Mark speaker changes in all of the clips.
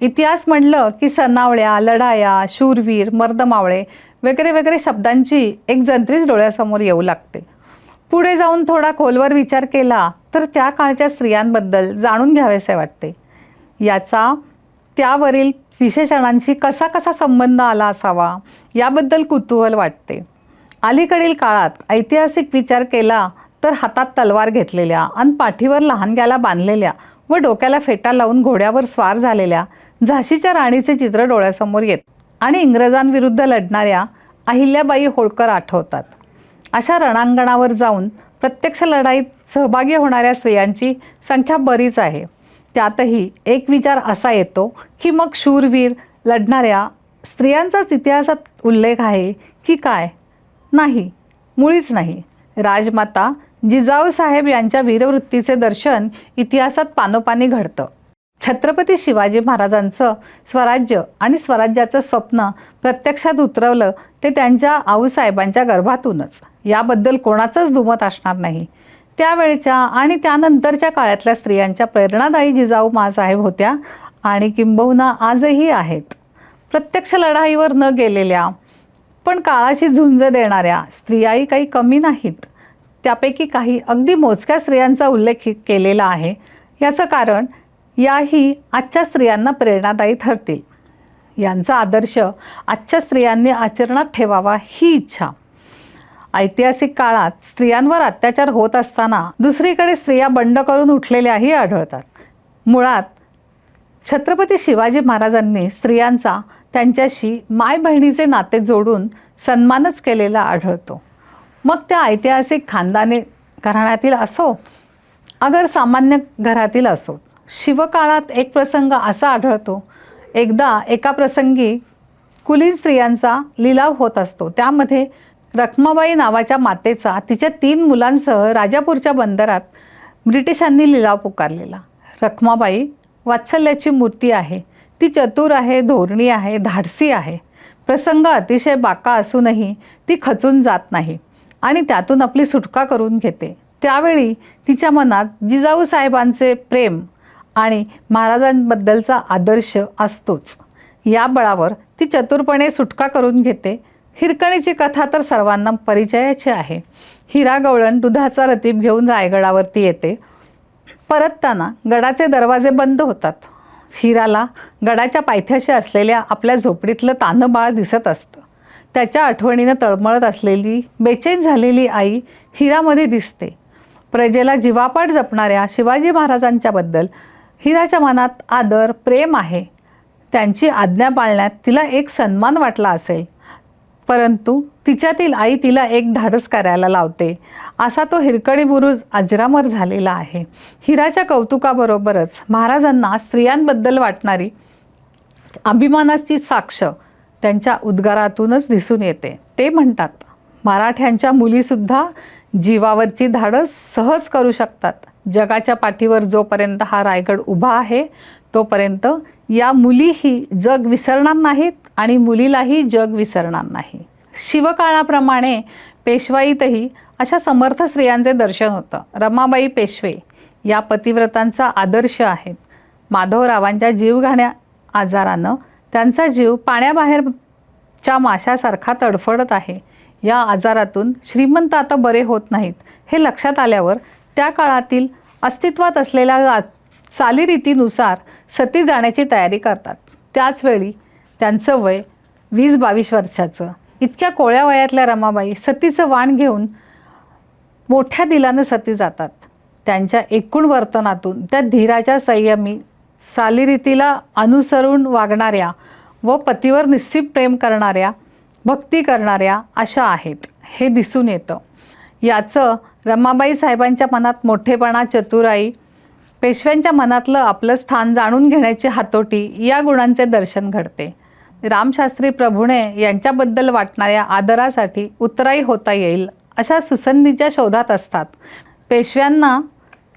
Speaker 1: इतिहास म्हणलं की सनावळ्या लढाया शूरवीर मर्दमावळे वगैरे वगैरे शब्दांची एक जंत्रीच डोळ्यासमोर येऊ लागते. पुढे जाऊन थोडा खोलवर विचार केला तर त्या काळच्या स्त्रियांबद्दल जाणून घ्यावेसे वाटते. याचा त्यावरील विशेषणांशी कसा कसा संबंध आला असावा याबद्दल कुतूहल वाटते. अलीकडील काळात ऐतिहासिक विचार केला तर हातात तलवार घेतलेल्या आणि पाठीवर लहानग्याला बांधलेल्या व डोक्याला फेटा लावून घोड्यावर स्वार झालेल्या झाशीच्या राणीचे चित्र डोळ्यासमोर येत आणि इंग्रजांविरुद्ध लढणाऱ्या अहिल्याबाई होळकर आठवतात. अशा रणांगणावर जाऊन प्रत्यक्ष लढाईत सहभागी होणाऱ्या स्त्रियांची संख्या बरीच आहे. त्यातही एक विचार असा येतो की मग शूरवीर लढणाऱ्या स्त्रियांचाच इतिहासात उल्लेख आहे की काय? नाही मुळीच नाही. राजमाता जिजाऊसाहेब यांच्या वीरवृत्तीचे दर्शन इतिहासात पानोपानी घडतं. छत्रपती शिवाजी महाराजांचं स्वराज्य आणि स्वराज्याचं स्वप्न प्रत्यक्षात उतरवलं ते त्यांच्या आऊसाहेबांच्या गर्भातूनच. याबद्दल कोणाचंच दुमत असणार नाही. त्यावेळच्या आणि त्यानंतरच्या काळातल्या स्त्रियांच्या प्रेरणादायी जिजाऊ मासाहेब होत्या आणि किंबहुना आजही आहेत. प्रत्यक्ष लढाईवर न गेलेल्या पण काळाशी झुंज देणाऱ्या स्त्रियाही काही कमी नाहीत. त्यापैकी काही अगदी मोजक्या स्त्रियांचा उल्लेख केलेला आहे. याचं कारण याही आजच्या स्त्रियांना प्रेरणादायी ठरतील. यांचा आदर्श आजच्या स्त्रियांनी आचरणात ठेवावा ही इच्छा. ऐतिहासिक काळात स्त्रियांवर अत्याचार होत असताना दुसरीकडे स्त्रिया बंड करून उठलेल्याही आढळतात. मुळात छत्रपती शिवाजी महाराजांनी स्त्रियांचा त्यांच्याशी माय बहिणीचे नाते जोडून सन्मानच केलेला आढळतो. मग त्या ऐतिहासिक खानदाने घराण्यातील असो अगर सामान्य घरातील असो शिवकाळात एक प्रसंग असा आढळतो. एकदा एका प्रसंगी कुलीन स्त्रियांचा लिलाव होत असतो. त्यामध्ये रखमाबाई नावाच्या मातेचा तिच्या तीन मुलांसह राजापूरच्या बंदरात ब्रिटिशांनी लिलाव पुकारलेला. रखमाबाई वात्सल्याची मूर्ती आहे. ती चतुर आहे धोरणी आहे धाडसी आहे. प्रसंग अतिशय बाका असूनही ती खचून जात नाही आणि त्यातून आपली सुटका करून घेते. त्यावेळी तिच्या मनात जिजाऊ साहेबांचे प्रेम आणि महाराजांबद्दलचा आदर्श असतोच. या बळावर ती चतुरपणे सुटका करून घेते. हिरकणीची कथा तर सर्वांना परिचयाची आहे. हिरा गवळण दुधाचा रतीब घेऊन रायगडावरती येते. परतताना गडाचे दरवाजे बंद होतात. हिराला गडाच्या पायथ्याशी असलेल्या आपल्या झोपडीतलं तानबाळ दिसत असतं. त्याच्या आठवणीनं तळमळत असलेली बेचैन झालेली आई हिरामध्ये दिसते. प्रजेला जीवापाड जपणाऱ्या शिवाजी महाराजांच्याबद्दल हिराच्या मनात आदर प्रेम आहे. त्यांची आज्ञा पाळण्यात तिला एक सन्मान वाटला असेल. परंतु तिच्यातील आई तिला एक धाडस करायला लावते. असा तो हिरकणी बुरुज अजरामर झालेला आहे. हिराच्या कौतुकाबरोबरच महाराजांना स्त्रियांबद्दल वाटणारी अभिमानाची साक्ष त्यांच्या उद्गारातूनच दिसून येते. ते म्हणतात मराठ्यांच्या मुलीसुद्धा जीवावरची धाडस सहज करू शकतात. जगाच्या पाठीवर जोपर्यंत हा रायगड उभा आहे तोपर्यंत या मुलीही जग विसरणार नाहीत आणि मुलीलाही जग विसरणार नाही. शिवकाळाप्रमाणे पेशवाईतही अशा समर्थ स्त्रियांचे दर्शन होतं. रमाबाई पेशवे या पतिव्रतांचा आदर्श आहेत. माधवरावांच्या जीवघाण्या आजारानं त्यांचा जीव पाण्याबाहेरच्या माशासारखा तडफडत आहे. या आजारातून श्रीमंत आता बरे होत नाहीत हे लक्षात आल्यावर त्या काळातील अस्तित्वात असलेल्या चालीरीतीनुसार सती जाण्याची तयारी करतात. त्याचवेळी त्यांचं वय वीस बावीस वर्षाचं. इतक्या कोळ्या वयातल्या रमाबाई सतीचं वाण घेऊन मोठ्या दिलानं सती जातात. त्यांच्या एकूण वर्तनातून त्या धीराच्या संयमी चालीरीतीला अनुसरून वागणाऱ्या व पतीवर निश्चित प्रेम करणाऱ्या भक्ती करणाऱ्या अशा आहेत. हे दिसून येतं. याचं रमाबाई साहेबांच्या मनात मोठेपणा चतुराई पेशव्यांच्या मनातलं आपलं स्थान जाणून घेण्याची हातोटी या गुणांचे दर्शन घडते. रामशास्त्री प्रभुणे यांच्याबद्दल वाटणाऱ्या आदरासाठी उतराई होता येईल अशा सुसंधीच्या शोधात असतात. पेशव्यांना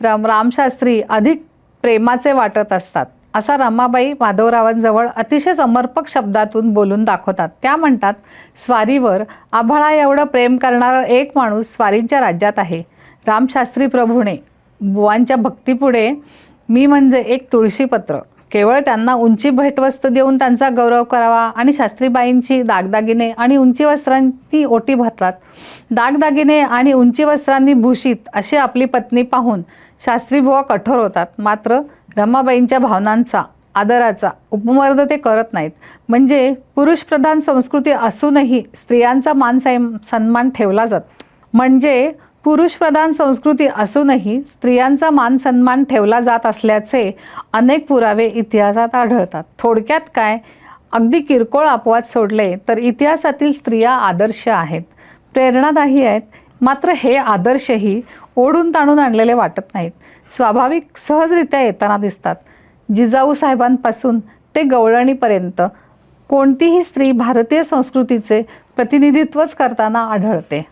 Speaker 1: राम रामशास्त्री अधिक प्रेमाचे वाटत असतात. असा रमाबाई माधवरावांजवळ अतिशय समर्पक शब्दातून बोलून दाखवतात. त्या म्हणतात स्वारीवर आभाळा एवढं प्रेम करणारा एक माणूस स्वारींच्या राज्यात आहे. रामशास्त्री प्रभूने बुवांच्या भक्तीपुढे मी म्हणजे एक तुळशीपत्र. केवळ त्यांना उंची भेटवस्तू देऊन त्यांचा गौरव करावा आणि शास्त्रीबाईंची दागदागिने आणि उंची वस्त्रांनी ओटी भरतात. दागदागिने आणि उंची वस्त्रांनी भूषित अशी आपली पत्नी पाहून शास्त्रीबुवा कठोर होतात. मात्र रमाबाईंच्या भावनांचा आदराचा उपमर्द ते करत नाहीत. म्हणजे पुरुषप्रधान संस्कृती असूनही स्त्रियांचा मान सन्मान ठेवला जातो. म्हणजे पुरुषप्रधान संस्कृती असूनही स्त्रियांचा मान सन्मान ठेवला जात असल्याचे अनेक पुरावे इतिहासात आढळतात. थोडक्यात काय? अगदी किरकोळ अपवाद सोडले तर इतिहासातील स्त्रिया आदर्श आहेत. प्रेरणादायी आहेत. मात्र हे आदर्शही ओढून ताणून आणलेले वाटत नाहीत. स्वाभाविक सहजरित्या येताना दिसतात. जिजाऊ साहेबांपासून ते गवळणीपर्यंत कोणतीही स्त्री भारतीय संस्कृतीचे प्रतिनिधित्वच करताना आढळते.